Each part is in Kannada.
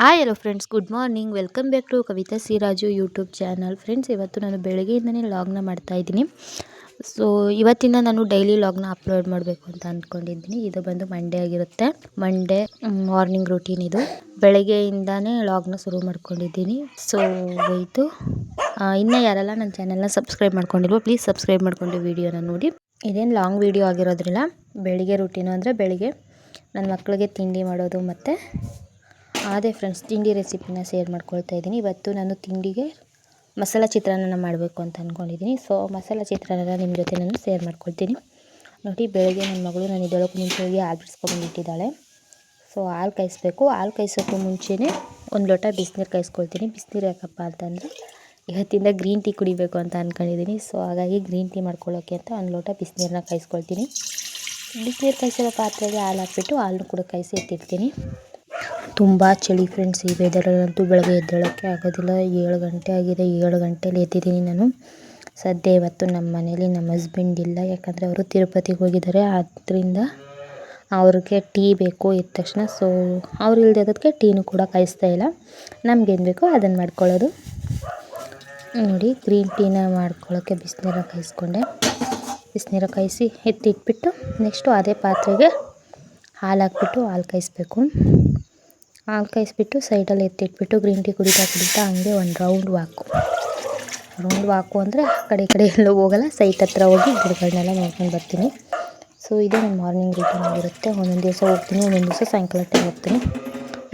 Hi hello friends good morning welcome back to Kavitha Siraju YouTube channel friends ಇವತ್ತು ನಾನು ಬೆಳಗ್ಗೆಯಿಂದನೇ ಲಾಗ್ನ ಮಾಡ್ತಾ ಇದ್ದೀನಿ. ಸೊ ಇವತ್ತಿಂದ ನಾನು ಡೈಲಿ ಲಾಗ್ನ ಅಪ್ಲೋಡ್ ಮಾಡಬೇಕು ಅಂತ ಅಂದ್ಕೊಂಡಿದ್ದೀನಿ ಇದು ಬಂದು ಮಂಡೇ ಆಗಿರುತ್ತೆ. ಮಂಡೇ ಮಾರ್ನಿಂಗ್ ರೂಟೀನ್ ಇದು. ಬೆಳಗ್ಗೆಯಿಂದನೇ ಲಾಗ್ನ ಶುರು ಮಾಡ್ಕೊಂಡಿದ್ದೀನಿ. ಸೊ ಇದು ಇನ್ನೂ ಯಾರೆಲ್ಲ ನನ್ನ ಚಾನಲ್ನ ಸಬ್ಸ್ಕ್ರೈಬ್ ಮಾಡ್ಕೊಂಡಿಲ್ವೋ ಪ್ಲೀಸ್ ಸಬ್ಸ್ಕ್ರೈಬ್ ಮಾಡ್ಕೊಂಡು ವಿಡಿಯೋನ ನೋಡಿ. ಇದೇನು ಲಾಂಗ್ ವೀಡಿಯೋ ಆಗಿರೋದ್ರಿಲ್ಲ. ಬೆಳಿಗ್ಗೆ ರೂಟೀನು ಅಂದರೆ ಬೆಳಿಗ್ಗೆ. ನನ್ನ ಮಕ್ಕಳಿಗೆ ತಿಂಡಿ ಮಾಡೋದು ಮತ್ತು ಅದೇ ಫ್ರೆಂಡ್ಸ್ ತಿಂಡಿ ರೆಸಿಪಿನ ಶೇರ್ ಮಾಡ್ಕೊಳ್ತಾ ಇದ್ದೀನಿ. ಇವತ್ತು ನಾನು ತಿಂಡಿಗೆ ಮಸಾಲ ಚಿತ್ರಾನ್ನ ಮಾಡಬೇಕು ಅಂತ ಅಂದ್ಕೊಂಡಿದ್ದೀನಿ ಸೊ ಮಸಾಲ ಚಿತ್ರಾನ್ನ ನಿಮ್ಮ ಜೊತೆ ನಾನು ಶೇರ್ ಮಾಡ್ಕೊಳ್ತೀನಿ. ನೋಡಿ, ಬೆಳಗ್ಗೆ ನನ್ನ ಮಗಳು ನಾನು ಇದೊಳಗೆ ಮುಂಚೆ ಹೋಗಿ ಹಾಲು ಬಿಡಿಸ್ಕೊಂಡ್ಬಿಟ್ಟಿದ್ದಾಳೆ ಸೊ ಹಾಲು ಕಾಯಿಸ್ಬೇಕು. ಹಾಲು ಕಾಯಿಸೋಕ್ಕೂ ಮುಂಚೆನೇ ಒಂದು ಲೋಟ ಬಿಸಿನೀರು ಕಾಯಿಸ್ಕೊಳ್ತೀನಿ. ಬಿಸಿನೀರು ಯಾಕಪ್ಪ ಅಂತಂದರೆ ಇವತ್ತಿಂದ ಗ್ರೀನ್ ಟೀ ಕುಡಿಬೇಕು ಅಂತ ಅಂದ್ಕೊಂಡಿದ್ದೀನಿ ಸೊ ಹಾಗಾಗಿ ಗ್ರೀನ್ ಟೀ ಮಾಡ್ಕೊಳ್ಳೋಕ್ಕೆ ಅಂತ ಒಂದು ಲೋಟ ಬಿಸಿನೀರನ್ನ ಕಾಯಿಸ್ಕೊಳ್ತೀನಿ. ಬಿಸಿನೀರು ಕಾಯಿಸಿರೋ ಪಾತ್ರೆಗೆ ಹಾಲು ಹಾಕ್ಬಿಟ್ಟು ಹಾಲನ್ನು ಕೂಡ ಕಾಯಿಸಿ ಎತ್ತಿಡ್ತೀನಿ. ತುಂಬ ಚಳಿ ಫ್ರೆಂಡ್ಸ್ ಈ ಅಂತೂ ಬೆಳಗ್ಗೆ ಎದ್ದೇಳೋಕ್ಕೆ ಆಗೋದಿಲ್ಲ. ಏಳು ಗಂಟೆ ಆಗಿದೆ. ಏಳು ಗಂಟೆಲಿ ಎದ್ದಿದ್ದೀನಿ ನಾನು. ಸದ್ಯ ಇವತ್ತು ನಮ್ಮ ಮನೇಲಿ ನಮ್ಮ ಹಸ್ಬೆಂಡ್ ಇಲ್ಲ. ಯಾಕಂದರೆ ಅವರು ತಿರುಪತಿಗೆ ಹೋಗಿದ್ದಾರೆ. ಆದ್ದರಿಂದ ಅವ್ರಿಗೆ ಟೀ ಬೇಕು ಇದ್ದ ತಕ್ಷಣ. ಸೊ ಅವ್ರು ಅದಕ್ಕೆ ಟೀನು ಕೂಡ ಕಾಯಿಸ್ತಾ ಇಲ್ಲ. ನಮ್ಗೇನು ಬೇಕೋ ಅದನ್ನು ಮಾಡ್ಕೊಳ್ಳೋದು. ನೋಡಿ ಗ್ರೀನ್ ಟೀನ ಮಾಡ್ಕೊಳ್ಳೋಕ್ಕೆ ಬಿಸಿನೀರ ಕಾಯಿಸ್ಕೊಂಡೆ. ಬಿಸಿನೀರ ಕಾಯಿಸಿ ಎತ್ತಿಟ್ಬಿಟ್ಟು ನೆಕ್ಸ್ಟು ಅದೇ ಪಾತ್ರೆಗೆ ಹಾಲು ಹಾಕ್ಬಿಟ್ಟು ಹಾಲು ಕಾಯಿಸ್ಬೇಕು. ಹಾಲು ಕಾಯಿಸ್ಬಿಟ್ಟು ಸೈಡಲ್ಲಿ ಎತ್ತಿಟ್ಬಿಟ್ಟು ಗ್ರೀನ್ ಟೀ ಕುಡಿತಾ ಕುಡಿತಾ ಹಂಗೆ ಒಂದು ರೌಂಡ್ ವಾಕು. ರೌಂಡ್ ವಾಕು ಅಂದರೆ ಆ ಕಡೆ ಕಡೆ ಎಲ್ಲೂ ಹೋಗಲ್ಲ, ಸೈಟ್ ಹತ್ರ ಹೋಗಿ ಗಿಡಗಳನ್ನೆಲ್ಲ ನೋಡ್ಕೊಂಡು ಬರ್ತೀನಿ. ಸೊ ಇದೇ ನನ್ನ ಮಾರ್ನಿಂಗ್ ರೂಟೀನ್ ಆಗಿರುತ್ತೆ. ಒಂದೊಂದು ದಿವಸ ಹೋಗ್ತೀನಿ, ಒಂದೊಂದು ದಿವಸ ಸಾಯಂಕಾಲ ಟೈಮ್ ಹೋಗ್ತೀನಿ.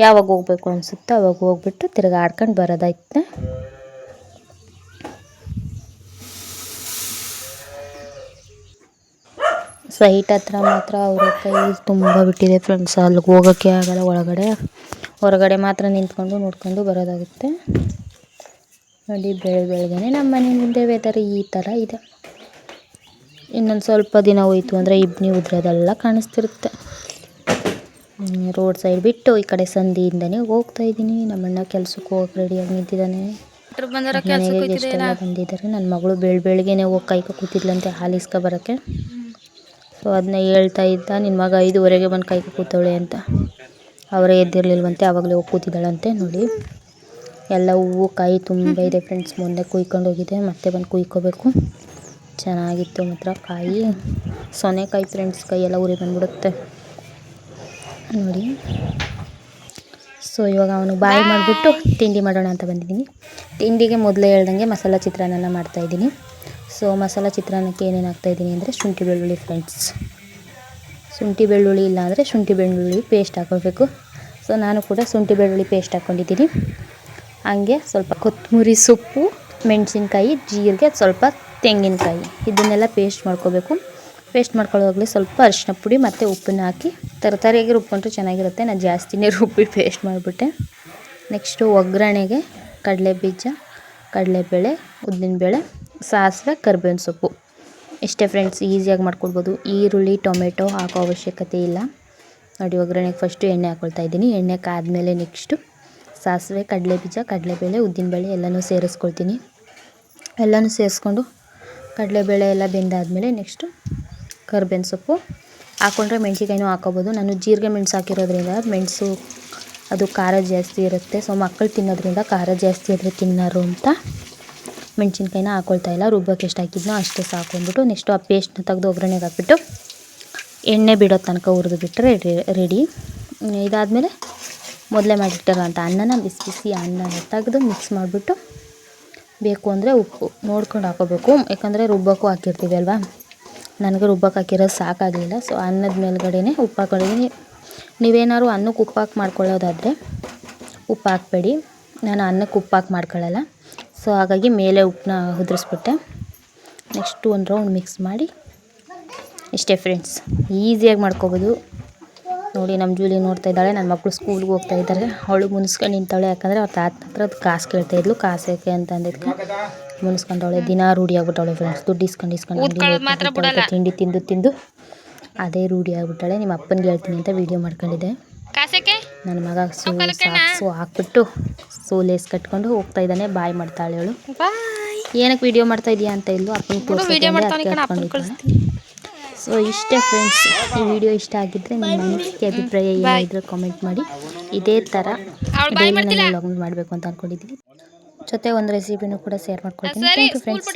ಯಾವಾಗ ಹೋಗ್ಬೇಕು ಅನಿಸುತ್ತೋ ಅವಾಗ ಹೋಗ್ಬಿಟ್ಟು ತಿರ್ಗಿ ಆಡ್ಕೊಂಡು ಬರೋದಾಯ್ತು. ಸೈಟ್ ಹತ್ರ ಮಾತ್ರ ಅವರ ಕೈ ತುಂಬ ಬಿಟ್ಟಿದೆ ಫ್ರೆಂಡ್ಸ್ ಅಲ್ಲಿಗೆ ಹೋಗೋಕ್ಕೆ ಆಗಲ್ಲ ಒಳಗಡೆ. ಹೊರಗಡೆ ಮಾತ್ರ ನಿಂತ್ಕೊಂಡು ನೋಡ್ಕೊಂಡು ಬರೋದಾಗುತ್ತೆ. ನೋಡಿ ಬೆಳೆ ಬೆಳಗ್ಗೆ ನಮ್ಮ ಮನೆ ಮುಂದೆ ವೆದರ್ ಈ ಥರ ಇದೆ. ಇನ್ನೊಂದು ಸ್ವಲ್ಪ ದಿನ ಹೋಯ್ತು ಅಂದರೆ ಇಬ್ನಿ ಉದ್ರದೆಲ್ಲ ಕಾಣಿಸ್ತಿರುತ್ತೆ. ರೋಡ್ ಸೈಡ್ ಬಿಟ್ಟು ಈ ಕಡೆ ಸಂದಿಯಿಂದನೇ ಹೋಗ್ತಾ ಇದ್ದೀನಿ. ನಮ್ಮಣ್ಣ ಕೆಲ್ಸಕ್ಕೆ ಹೋಗಕ್ಕೆ ರೆಡಿಯಾಗಿ ನಿಂತಿದ್ದಾನೆ. ಮನೆಗೆ ಗೆಸ್ಟೆಲ್ಲ ಬಂದಿದ್ದಾರೆ. ನನ್ನ ಮಗಳು ಬೆಳ್ ಬೆಳಗ್ಗೆನೆ ಹೋಗಿ ಕೈಕ ಕೂತಿದ್ಲಂತೆ ಹಾಲಿಸ್ಕೊ ಇಸ್ಕೊ ಬರೋಕ್ಕೆ. ಸೊ ಅದನ್ನ ಹೇಳ್ತಾ ಇದ್ದ ನಿನ್ನ ಮಗ ಐದುವರೆಗೆ ಬಂದು ಕಾಯ್ಕೊ ಕೂತವಳೆ ಅಂತ. ಅವರೇ ಎದ್ದಿರಲಿಲ್ವಂತೆ ಆವಾಗಲೇ ಹೋಗಿ ಕೂತಿದ್ದಾಳಂತೆ ನೋಡಿ. ಎಲ್ಲ ಹೂವು ಕಾಯಿ ತುಂಬ ಇದೆ ಫ್ರೆಂಡ್ಸ್ ಮುಂದೆ ಕುಯ್ಕೊಂಡು ಹೋಗಿದೆ, ಮತ್ತೆ ಬಂದು ಕುಯ್ಕೋಬೇಕು. ಚೆನ್ನಾಗಿತ್ತು ಮಾತ್ರ ಕಾಯಿ. ಸೊನೆಕಾಯಿ ಫ್ರೆಂಡ್ಸ್ ಕೈಯೆಲ್ಲ ಉರಿ ಬಂದ್ಬಿಡುತ್ತೆ. ನೋಡಿ. ಸೊ ಇವಾಗ ಅವನು ಬಾಯಿ ಮಾಡಿಬಿಟ್ಟು, ತಿಂಡಿ ಮಾಡೋಣ ಅಂತ ಬಂದಿದ್ದೀನಿ. ತಿಂಡಿಗೆ ಮೊದಲೇ ಹೇಳ್ದಂಗೆ ಮಸಾಲ ಚಿತ್ರಾನ್ನ ಮಾಡ್ತಾಯಿದ್ದೀನಿ ಸೊ ಮಸಾಲ ಚಿತ್ರಾನ್ನಕ್ಕೆ ಏನೇನು ಹಾಕ್ತಾಯಿದ್ದೀನಿ ಅಂದರೆ ಶುಂಠಿ ಬೆಳ್ಳುಳ್ಳಿ ಫ್ರೆಂಡ್ಸ್ ಶುಂಠಿ ಬೆಳ್ಳುಳ್ಳಿ ಇಲ್ಲ ಅಂದರೆ ಶುಂಠಿ ಬೆಳ್ಳುಳ್ಳಿ ಪೇಸ್ಟ್ ಹಾಕೋಬೇಕು ಸೊ ನಾನು ಕೂಡ ಶುಂಠಿ ಬೆಳ್ಳುಳ್ಳಿ ಪೇಸ್ಟ್ ಹಾಕ್ಕೊಂಡಿದ್ದೀನಿ ಹಾಗೆ ಸ್ವಲ್ಪ ಕೊತ್ತಂಬರಿ ಸೊಪ್ಪು, ಮೆಣಸಿನ್ಕಾಯಿ, ಜೀರಿಗೆ, ಸ್ವಲ್ಪ ತೆಂಗಿನಕಾಯಿ. ಇದನ್ನೆಲ್ಲ ಪೇಸ್ಟ್ ಮಾಡ್ಕೋಬೇಕು. ಪೇಸ್ಟ್ ಮಾಡ್ಕೊಳ್ಳೋವಾಗಲೇ ಸ್ವಲ್ಪ ಅರಿಶಿನ ಪುಡಿ ಮತ್ತು ಉಪ್ಪನ್ನ ಹಾಕಿ ತರಕಾರಿಯಾಗಿ ರುಬ್ಕೊಂಡ್ರೆ ಚೆನ್ನಾಗಿರುತ್ತೆ. ನಾನು ಜಾಸ್ತಿನೇ ರುಬ್ಬಿ ಪೇಸ್ಟ್ ಮಾಡಿಬಿಟ್ಟೆ. ನೆಕ್ಸ್ಟು ಒಗ್ಗರಣೆಗೆ ಕಡಲೆ ಬೀಜ ಕಡಲೆಬೇಳೆ, ಉದ್ದಿನಬೇಳೆ ಸಾಸಿವೆ, ಕರ್ಬೇವಿನ ಸೊಪ್ಪು. ಇಷ್ಟೇ ಫ್ರೆಂಡ್ಸ್ ಈಸಿಯಾಗಿ ಮಾಡ್ಕೊಳ್ಬೋದು ಈರುಳ್ಳಿ, ಟೊಮೆಟೊ ಹಾಕೋ ಅವಶ್ಯಕತೆ ಇಲ್ಲ. ನೋಡಿ, ಒಗ್ಗರಣೆಗೆ ಫಸ್ಟು ಎಣ್ಣೆ ಹಾಕ್ಕೊಳ್ತಾ ಇದ್ದೀನಿ. ಎಣ್ಣೆ ಕಾದಮೇಲೆ ನೆಕ್ಸ್ಟು ಸಾಸಿವೆ ಕಡಲೆ ಬೀಜ ಕಡಲೆಬೇಳೆ, ಉದ್ದಿನಬೇಳೆ ಎಲ್ಲನೂ ಸೇರಿಸ್ಕೊಳ್ತೀನಿ. ಎಲ್ಲನೂ ಸೇರಿಸ್ಕೊಂಡು ಕಡಲೆಬೇಳೆ ಎಲ್ಲ ಬೆಂದಾದಮೇಲೆ ನೆಕ್ಸ್ಟು ಕರ್ಬೇವಿನ ಸೊಪ್ಪು. ಹಾಕ್ಕೊಂಡ್ರೆ ಮೆಣ್ಸಿಕಾಯಿನೂ ಹಾಕೋಬೋದು. ನಾನು ಜೀರಿಗೆ ಮೆಣಸು ಹಾಕಿರೋದ್ರಿಂದ ಮೆಣಸು, ಅದು ಖಾರ ಜಾಸ್ತಿ ಇರುತ್ತೆ. ಸೊ ಮಕ್ಕಳು ತಿನ್ನೋದ್ರಿಂದ ಖಾರ ಜಾಸ್ತಿ ಆದರೆ ತಿನ್ನೋರು ಅಂತ ಮೆಣಸಿನ್ಕಾಯಿನ ಹಾಕ್ಕೊಳ್ತಾ ಇಲ್ಲ ರುಬ್ಬಕ್ಕೆ ಎಷ್ಟು ಹಾಕಿದ್ನೋ ಅಷ್ಟೇ ಸಾಕು ಅಂದ್ಬಿಟ್ಟು ನೆಕ್ಸ್ಟು ಆ ಪೇಸ್ಟ್ನ ತೆಗೆದು ಒಗ್ಗರಣೆಗೆ ಹಾಕ್ಬಿಟ್ಟು ಎಣ್ಣೆ ಬಿಡೋ ತನಕ ಹುರಿದು ಬಿಟ್ಟರೆ ರೆಡಿ ಇದಾದಮೇಲೆ ಮೊದಲೇ ಮಾಡಿಟ್ಟಿರೋಂಥ ಅನ್ನನ, ಬಿಸಿ ಬಿಸಿ ಅನ್ನನ ತೆಗೆದು ಮಿಕ್ಸ್ ಮಾಡಿಬಿಟ್ಟು ಬೇಕು ಅಂದರೆ ಉಪ್ಪು ನೋಡ್ಕೊಂಡು ಹಾಕೋಬೇಕು. ಯಾಕಂದರೆ ರುಬ್ಬಕ್ಕೂ ಹಾಕಿರ್ತೀವಿ ಅಲ್ವಾ? ನನಗೆ ರುಬ್ಬಕ್ಕೆ ಹಾಕಿರೋದು ಸಾಕಾಗಲಿಲ್ಲ. ಸೊ ಅನ್ನದ ಮೇಲ್ಗಡೆನೇ ಉಪ್ಪು ಹಾಕೊಂಡಿದ್ದೀನಿ ನೀವೇನಾದ್ರು ಅನ್ನಕ್ಕೆ ಉಪ್ಪು ಹಾಕಿ ಮಾಡ್ಕೊಳ್ಳೋದಾದರೆ ಉಪ್ಪು ಹಾಕಬೇಡಿ. ನಾನು ಅನ್ನಕ್ಕೆ ಉಪ್ಪು ಹಾಕಿ ಮಾಡ್ಕೊಳ್ಳಲ್ಲ. ಸೊ ಹಾಗಾಗಿ ಮೇಲೆ ಉಪ್ಪನ್ನ ಉದುರಿಸ್ಬಿಟ್ಟೆ. ನೆಕ್ಸ್ಟು ಒಂದು ರೌಂಡ್ ಮಿಕ್ಸ್ ಮಾಡಿ. ಇಷ್ಟೇ ಫ್ರೆಂಡ್ಸ್ ಈಸಿಯಾಗಿ ಮಾಡ್ಕೊಬೋದು. ನೋಡಿ ನಮ್ಮ ಜೂಲಿ ನೋಡ್ತಾ ಇದ್ದಾಳೆ ನನ್ನ ಮಕ್ಕಳು ಸ್ಕೂಲ್ಗೆ ಹೋಗ್ತಾ ಇದ್ದಾರೆ. ಅವಳು ಮುನ್ಸ್ಕೊಂಡು ನಿಂತಾಳೆ ಯಾಕಂದರೆ ಅವ್ರ ತಾತ ಹತ್ರ ಕಾಸು ಕೇಳ್ತಾ ಇದ್ಲು. ಕಾಸು ಯಾಕೆ ಅಂತ ಅಂದಿದ್ಕೆ. ಮುನ್ಸ್ಕೊಂಡವಳೆ ದಿನ ರೂಢಿ ಆಗ್ಬಿಟ್ಟವಳೆ ಫ್ರೆಂಡ್ಸ್ ದುಡ್ಡು ಇಸ್ಕೊಂಡು ಇಸ್ಕೊಂಡು ತಿಂಡಿ ತಿಂದು ತಿಂದು. ಅದೇ ರೂಢಿ ಆಗ್ಬಿಟ್ಟಾಳೆ. ನಿಮ್ಮ ಅಪ್ಪನಿಗೆ ಹೇಳ್ತೀನಿ ಅಂತ ವೀಡಿಯೋ ಮಾಡ್ಕೊಂಡಿದ್ದೆ. ನನ್ನ ಮಗ ಸೂ ಸಾಕ್ಸು ಹಾಕ್ಬಿಟ್ಟು ಸೋಲೇಸ್ ಕಟ್ಕೊಂಡು ಹೋಗ್ತಾ ಇದ್ದಾನೆ. ಬಾಯ್ ಮಾಡ್ತಾಳೆ ಅವಳು. ಏನಕ್ಕೆ ವಿಡಿಯೋ ಮಾಡ್ತಾ ಇದೆಯಾ ಅಂತ ಇಲ್ಲೂ ಅಪ್ಪನ ಸೊ ಇಷ್ಟೇ ಫ್ರೆಂಡ್ಸ್ ಈ ವಿಡಿಯೋ ಇಷ್ಟ ಆಗಿದ್ದರೆ ನಿಮ್ಮ ಮನಸ್ಸಿಗೆ ಅಭಿಪ್ರಾಯ ಏನಾದರೂ ಕಾಮೆಂಟ್ ಮಾಡಿ. ಇದೇ ಥರ ಡೈಲಿ ನಾನು ಲಾಗಿನ್ ಮಾಡಬೇಕು ಅಂತ ಅಂದ್ಕೊಂಡಿದ್ದೀನಿ ಜೊತೆ ಒಂದು ರೆಸಿಪಿನೂ ಕೂಡ ಶೇರ್ ಮಾಡ್ಕೊಳ್ತೀನಿ ಥ್ಯಾಂಕ್ ಯು ಫ್ರೆಂಡ್ಸ್